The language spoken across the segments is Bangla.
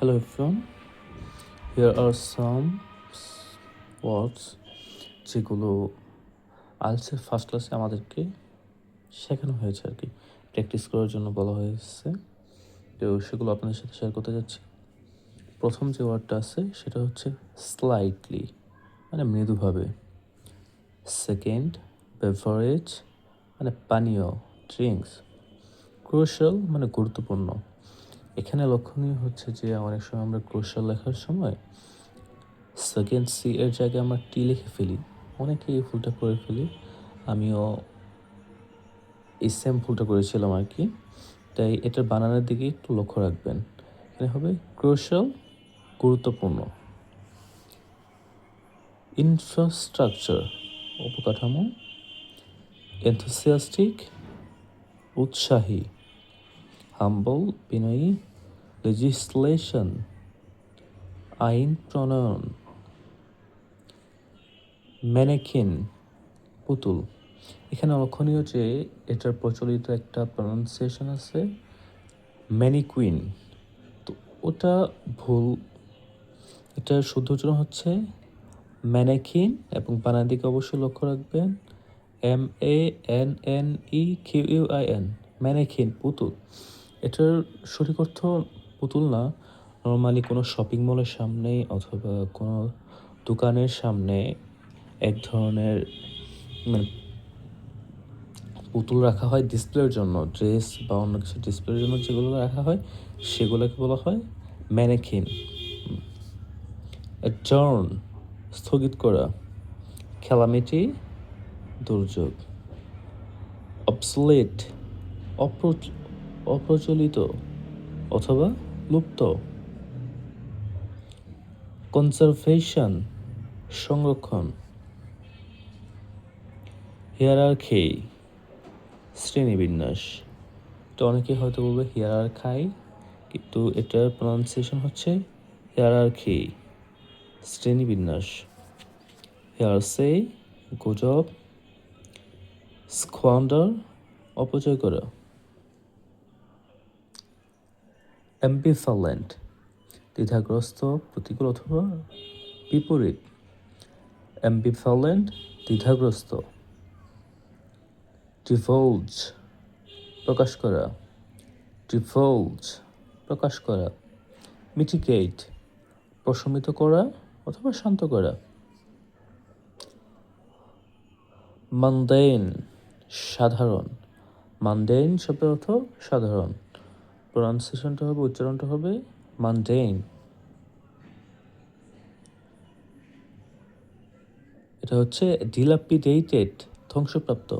Hello, everyone. Here are some words যেগুলো আলসের ফার্স্ট ক্লাসে আমাদেরকে শেখানো হয়েছে আর কি। প্র্যাকটিস করার জন্য বলা হয়েছে। তো সেগুলো আপনাদের সাথে শেয়ার করতে যাচ্ছি। প্রথম যে ওয়ার্ডটা আছে, সেটা হচ্ছে স্লাইটলি মানে মৃদুভাবে। সেকেন্ড বেভারেজ মানে পানীয় ড্রিঙ্কস ক্রুশাল মানে গুরুত্বপূর্ণ। লক্ষণীয় হচ্ছে যে অনেক সময় আমরা ক্রুশাল লেখার সময় সেকেন্ড সি এর জায়গায় আমরা টি লিখে ফেলি অনেকে এই ভুলটা করে ফেলি। আমিও এই সেম ভুলটা করেছিলাম আর কি। তাই এটার বানানোর দিকে একটু লক্ষ্য রাখবেন। এখানে হবে ক্রোশাল গুরুত্বপূর্ণ। ইনফ্রাস্ট্রাকচার অবকাঠামো এনথুসিয়াস্টিক উৎসাহী হাম্বল বিনয়ী লেজিসলেশন আইন প্রণয়ন ম্যানেকিন পুতুল। এখানে লক্ষণীয় যে এটার প্রচলিত একটা প্রনাউন্সিয়েশন আছে ম্যানিকুইন তো ওটা ভুল। এটার শুদ্ধ উচ্চারণ হচ্ছে ম্যানেকিন এবং বানার দিকে অবশ্যই লক্ষ্য রাখবেন। M A N N E Q U I N mannequin পুতুল। এটার সঠিক অর্থ পুতুল না। নর্মালি কোনো শপিং মলের সামনে অথবা কোনো দোকানের সামনে এক ধরনের মানে পুতুল রাখা হয় ডিসপ্লের জন্য। ড্রেস বা অন্য কিছু ডিসপ্লের জন্য যেগুলো রাখা হয়, সেগুলোকে বলা হয় ম্যানেকিন জর্ন স্থগিত করা। খেলামেটি দুর্যোগ। অবসলেট অপ্রচলিত অথবা লুপ্ত। কনজারভেশন সংরক্ষণ। হিয়ারার্কি শ্রেণীবিন্যাস। তো অনেকে হয়তো বলবে হিয়ার খাই কিন্তু এটার প্রনাউন্সিয়েশন হচ্ছে হিয়ারার্কি শ্রেণীবিন্যাস। হেয়ার সে গুজব স্কোয়ান্ডার অপচয় করা। অ্যাম্বিফ্যালেন্ট দ্বিধাগ্রস্ত, প্রতিকূল অথবা বিপরীত। অ্যাম্বিফ্যালেন্ট দ্বিধাগ্রস্ত ডিভোলজ প্রকাশ করা। ডিভোলজ প্রকাশ করা। মিটিগেট প্রশমিত করা অথবা শান্ত করা। মানদেন সাধারণ। মানদেন শব্দের অর্থ সাধারণ। প্রনাউন্সিয়েশনটা হবে, উচ্চারণটা হবে মানডেইন এটা হচ্ছে ডিলাপিডেটেড ধ্বংসপ্রাপ্ত।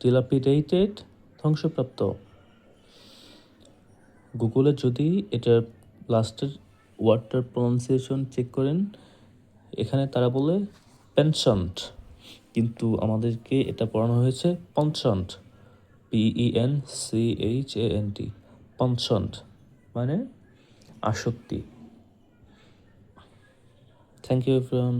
ডিলাপিডেটেড ধ্বংসপ্রাপ্ত। গুগলে যদি এটার লাস্টের ওয়ার্ডটার প্রনাউন্সিয়েশন চেক করেন, এখানে তারা বলে পেনশন্ট কিন্তু আমাদেরকে এটা পড়ানো হয়েছে penchant P E N C H A N T penchant মানে আসক্তি। Thank you everyone